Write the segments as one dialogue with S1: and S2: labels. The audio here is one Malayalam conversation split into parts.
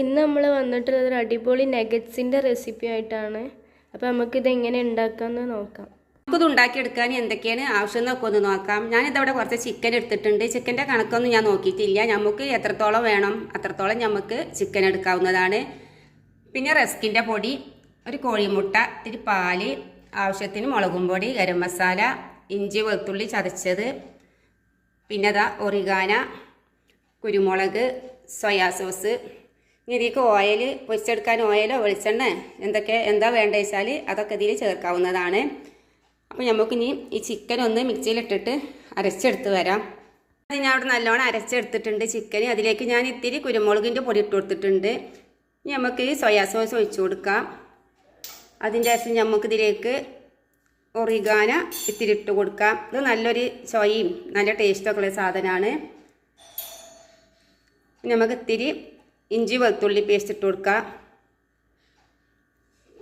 S1: ഇന്ന് നമ്മൾ വന്നിട്ടുള്ളത് ഒരു അടിപൊളി നെഗറ്റ്സിന്റെ റെസിപ്പി ആയിട്ടാണ്. അപ്പോൾ നമുക്കിത് എങ്ങനെ ഉണ്ടാക്കാമെന്ന് നോക്കാം.
S2: നമുക്കിത് ഉണ്ടാക്കിയെടുക്കാൻ എന്തൊക്കെയാണ് ആവശ്യം എന്നൊക്കെ ഒന്ന് നോക്കാം. ഞാനിതവിടെ കുറച്ച് ചിക്കൻ എടുത്തിട്ടുണ്ട്. ചിക്കന്റെ കണക്കൊന്നും ഞാൻ നോക്കിയിട്ടില്ല. നമുക്ക് എത്രത്തോളം വേണം അത്രത്തോളം നമുക്ക് ചിക്കൻ എടുക്കാവുന്നതാണ്. പിന്നെ റസ്കിന്റെ പൊടി ഒരു കോഴിമുട്ട ഇത്തിരി പാൽ ആവശ്യത്തിന് മുളകും പൊടി ഗരം മസാല ഇഞ്ചി വെളുത്തുള്ളി ചതച്ചത്. പിന്നെ അതാ ഒറിഗാന കുരുമുളക് സോയാ സോസ് ഇനി ഇതിലേക്ക് ഓയിൽ പൊരിച്ചെടുക്കാൻ ഓയിലോ വെളിച്ചെണ്ണ എന്തൊക്കെ എന്താ വേണ്ടത് വെച്ചാൽ അതൊക്കെ ഇതിൽ ചേർക്കാവുന്നതാണ്. അപ്പോൾ നമുക്കിനി ഈ ചിക്കൻ ഒന്ന് മിക്സിയിലിട്ടിട്ട് അരച്ചെടുത്ത് വരാം. അത് ഞാൻ അവിടെ നല്ലോണം അരച്ചെടുത്തിട്ടുണ്ട് ചിക്കൻ അതിലേക്ക് ഞാൻ ഇത്തിരി കുരുമുളകിന്റെ പൊടി ഇട്ട് കൊടുത്തിട്ടുണ്ട്. ഇനി നമുക്ക് സോയാ സോസ് ഒഴിച്ചു കൊടുക്കാം. അതിന്റെ ശേഷം നമുക്ക് ഇതിലേക്ക് ഒറിഗാന ഇത്തിരി ഇട്ട് കൊടുക്കാം. ഇത് നല്ലൊരു ചോയും നല്ല ടേസ്റ്റൊക്കെ ഉള്ള സാധനമാണ്. നമുക്ക് ഇത്തിരി ഇഞ്ചി വെളുത്തുള്ളി പേസ്റ്റ് ഇട്ട് കൊടുക്കുക.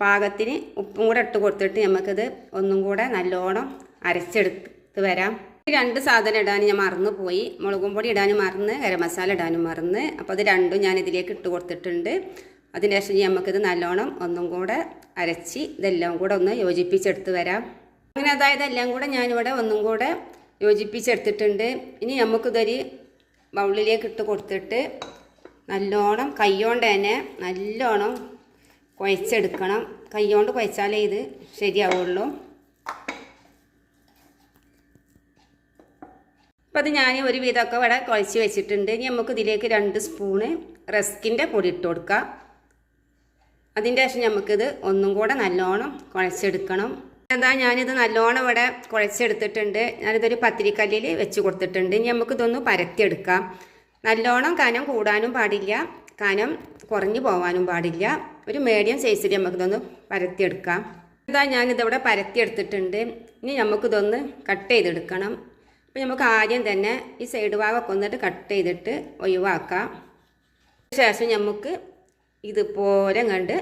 S2: പാകത്തിന് ഉപ്പും കൂടെ ഇട്ട് കൊടുത്തിട്ട് നമുക്കിത് ഒന്നും കൂടെ നല്ലോണം അരച്ചെടുത്ത് വരാം. രണ്ട് സാധനം ഇടാൻ ഞാൻ മറന്നു പോയി മുളകും പൊടി ഇടാനും മറന്ന് ഗരം മസാല ഇടാനും മറന്ന്. അപ്പോൾ അത് രണ്ടും ഞാൻ ഇതിലേക്ക് ഇട്ട് കൊടുത്തിട്ടുണ്ട്. അതിനുശേഷം നമുക്കിത് നല്ലോണം ഒന്നും കൂടെ അരച്ച് ഇതെല്ലാം കൂടെ ഒന്ന് യോജിപ്പിച്ചെടുത്ത് വരാം. അങ്ങനെ അതായത് എല്ലാം കൂടെ ഞാനിവിടെ ഒന്നും കൂടെ യോജിപ്പിച്ചെടുത്തിട്ടുണ്ട്. ഇനി നമുക്കിതൊരു ബൗളിലേക്ക് ഇട്ട് കൊടുത്തിട്ട് നല്ലോണം കൈകൊണ്ട് തന്നെ നല്ലോണം കുഴച്ചെടുക്കണം. കൈകൊണ്ട് കുഴച്ചാലേ ഇത് ശരിയാവുള്ളൂ. അപ്പം അത് ഞാൻ ഒരു വിധമൊക്കെ ഇവിടെ കുഴച്ച് വെച്ചിട്ടുണ്ട്. ഇനി നമുക്ക് ഇതിലേക്ക് രണ്ട് സ്പൂണ് റസ്കിന്റെ പൊടി ഇട്ട് കൊടുക്കാം. അതിന്റെ ശേഷം നമുക്കിത് ഒന്നും കൂടെ നല്ലോണം കുഴച്ചെടുക്കണം. എന്താ ഞാനിത് നല്ലോണം ഇവിടെ കുഴച്ചെടുത്തിട്ടുണ്ട്. ഞാനിതൊരു പത്തിരിക്കല്ലിൽ വെച്ച് കൊടുത്തിട്ടുണ്ട്. ഇനി നമുക്കിതൊന്ന് പരത്തിയെടുക്കാം. നല്ലോണം കനം കൂടാനും പാടില്ല. കനം കുറഞ്ഞു പോകാനും പാടില്ല. ഒരു മീഡിയം സൈസിൽ നമുക്കിതൊന്ന് പരത്തിയെടുക്കാം. ഇതാ ഞാനിതിവിടെ പരത്തിയെടുത്തിട്ടുണ്ട്. ഇനി നമുക്കിതൊന്ന് കട്ട് ചെയ്തെടുക്കണം. അപ്പോൾ നമുക്ക് ആദ്യം തന്നെ ഈ സൈഡ് ഭാഗമൊക്കെ ഒന്നിട്ട് കട്ട് ചെയ്തിട്ട് ഒഴിവാക്കാം. ശേഷം നമുക്ക് ഇതുപോലെ കണ്ട്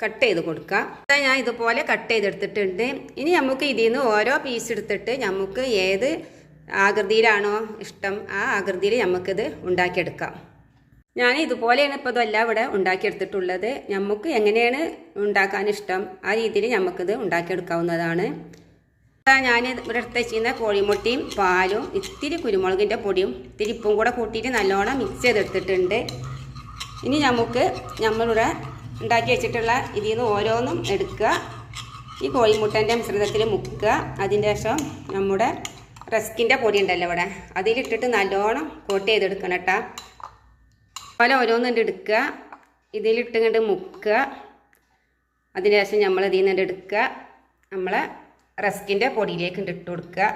S2: കട്ട് ചെയ്ത് കൊടുക്കാം. ഇതാ ഞാൻ ഇതുപോലെ കട്ട് ചെയ്തെടുത്തിട്ടുണ്ട്. ഇനി നമുക്ക് ഇതിൽ നിന്ന് ഓരോ പീസ് എടുത്തിട്ട് നമുക്ക് ഏത് ആകൃതിയിലാണോ ഇഷ്ടം? ആ ആകൃതിയിൽ നമുക്കിത് ഉണ്ടാക്കിയെടുക്കാം. ഞാൻ ഇതുപോലെയാണ് ഇപ്പോൾ ഇതെല്ലാം ഇവിടെ ഉണ്ടാക്കിയെടുത്തിട്ടുള്ളത്. നമുക്ക് എങ്ങനെയാണ് ഉണ്ടാക്കാൻ ഇഷ്ടം? ആ രീതിയിൽ നമുക്കിത് ഉണ്ടാക്കിയെടുക്കാവുന്നതാണ്. ഞാൻ ഇവിടെ എടുത്ത് വെച്ചിരുന്ന കോഴിമുട്ടയും പാലും ഇത്തിരി കുരുമുളകിന്റെ പൊടിയും ഇത്തിരി ഉപ്പും കൂടെ കൂട്ടിയിട്ട് നല്ലോണം മിക്സ് ചെയ്തെടുത്തിട്ടുണ്ട്. ഇനി നമുക്ക് നമ്മളിവിടെ ഉണ്ടാക്കി വെച്ചിട്ടുള്ള ഇതിൽ നിന്ന് ഓരോന്നും എടുക്കുക. ഈ കോഴിമുട്ടന്റെ മിശ്രിതത്തിൽ മുക്കുക. അതിന്റെ ശേഷം നമ്മുടെ റസ്കിന്റെ പൊടി ഉണ്ടല്ലോ ഇവിടെ. അതിലിട്ടിട്ട് നല്ലോണം കോട്ട് ചെയ്തെടുക്കണം കേട്ടോ. പല ഓരോന്നും എടുക്കുക. ഇതിലിട്ട് കണ്ട് മുക്കുക. അതിന് ശേഷം നമ്മൾ ഇതിൽ നിന്ന് എടുക്കുക. നമ്മളെ റസ്കിന്റെ പൊടിയിലേക്ക് ഇട്ട് കൊടുക്കുക.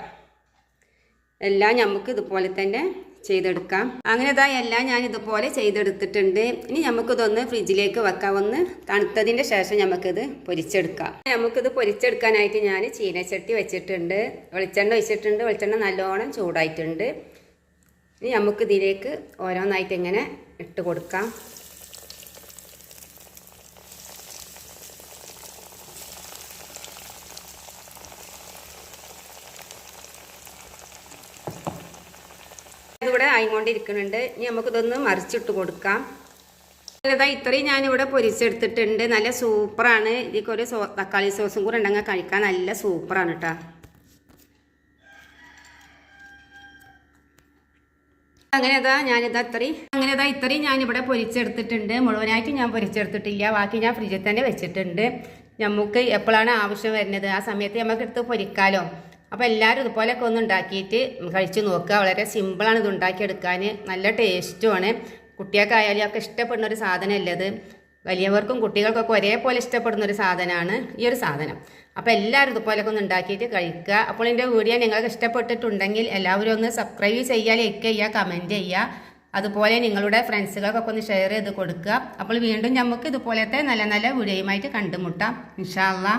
S2: എല്ലാം നമുക്ക് ഇതുപോലെ തന്നെ ചെയ്തെടുക്കാം. അങ്ങനെ എല്ലാം ഞാൻ ഇതുപോലെ ചെയ്തെടുത്തിട്ടുണ്ട്. ഇനി നമുക്കിതൊന്ന് ഫ്രിഡ്ജിലേക്ക് വെക്കാം. ഒന്ന് തണുത്തതിന്റെ ശേഷം നമുക്കിത് പൊരിച്ചെടുക്കാം. നമുക്കിത് പൊരിച്ചെടുക്കാനായിട്ട് ഞാൻ ചീനച്ചട്ടി വെച്ചിട്ടുണ്ട്. വെളിച്ചെണ്ണ വെച്ചിട്ടുണ്ട് വെളിച്ചെണ്ണ നല്ലോണം ചൂടായിട്ടുണ്ട്. ഇനി നമുക്കിതിലേക്ക് ഓരോന്നായിട്ട് ഇങ്ങനെ ഇട്ട് കൊടുക്കാം. ഇതിവിടെ ആയിക്കൊണ്ടിരിക്കുന്നുണ്ട്. ഇനി നമുക്കിതൊന്ന് മറിച്ചിട്ട് കൊടുക്കാം. ഇതാ ഇത്രയും ഞാനിവിടെ പൊരിച്ചെടുത്തിട്ടുണ്ട്. നല്ല സൂപ്പറാണ്. ഇതിലേക്ക് ഒരു സോ തക്കാളി സോസും കൂടെ ഉണ്ടെങ്കിൽ കഴിക്കാൻ നല്ല സൂപ്പറാണ് കേട്ടോ അങ്ങനെ ഇതാ ഞാനിതാ ഇത്രയും അങ്ങനെ ഇതാ ഇത്രയും ഞാനിവിടെ പൊരിച്ചെടുത്തിട്ടുണ്ട്. മുഴുവനായിട്ട് ഞാൻ പൊരിച്ചെടുത്തിട്ടില്ല. ബാക്കി ഞാൻ ഫ്രിഡ്ജിൽ തന്നെ വെച്ചിട്ടുണ്ട്. നമുക്ക് എപ്പോഴാണ് ആവശ്യം വരുന്നത്? ആ സമയത്ത് നമുക്ക് എടുത്ത് പൊരിക്കാലോ. അപ്പോൾ എല്ലാവരും ഇതുപോലെയൊക്കെ ഒന്ന് ഉണ്ടാക്കിയിട്ട് കഴിച്ച് നോക്കുക. വളരെ സിമ്പിളാണ് ഇത് ഉണ്ടാക്കിയെടുക്കാൻ. നല്ല ടേസ്റ്റുമാണ് കുട്ടികൾക്കായാലും ഒക്കെ ഇഷ്ടപ്പെടുന്ന ഒരു സാധനമല്ലേ ഇത് വലിയവർക്കും കുട്ടികൾക്കൊക്കെ ഒരേപോലെ ഇഷ്ടപ്പെടുന്ന ഒരു സാധനമാണ് ഈ ഒരു സാധനം. അപ്പോൾ എല്ലാവരും ഇതുപോലെയൊക്കെ ഒന്ന് ഉണ്ടാക്കിയിട്ട് കഴിക്കുക. അപ്പോൾ എന്റെ വീഡിയോ നിങ്ങൾക്ക് ഇഷ്ടപ്പെട്ടിട്ടുണ്ടെങ്കിൽ എല്ലാവരും ഒന്ന് സബ്സ്ക്രൈബ് ചെയ്യുക ലൈക്ക് ചെയ്യുക കമന്റ് ചെയ്യുക. അതുപോലെ നിങ്ങളുടെ ഫ്രണ്ട്സുകൾക്കൊക്കെ ഒന്ന് ഷെയർ ചെയ്ത് കൊടുക്കുക. അപ്പോൾ വീണ്ടും നമുക്ക് ഇതുപോലത്തെ നല്ല നല്ല വീഡിയോയുമായിട്ട് കണ്ടുമുട്ടാം. ഇൻഷാ അള്ളാ.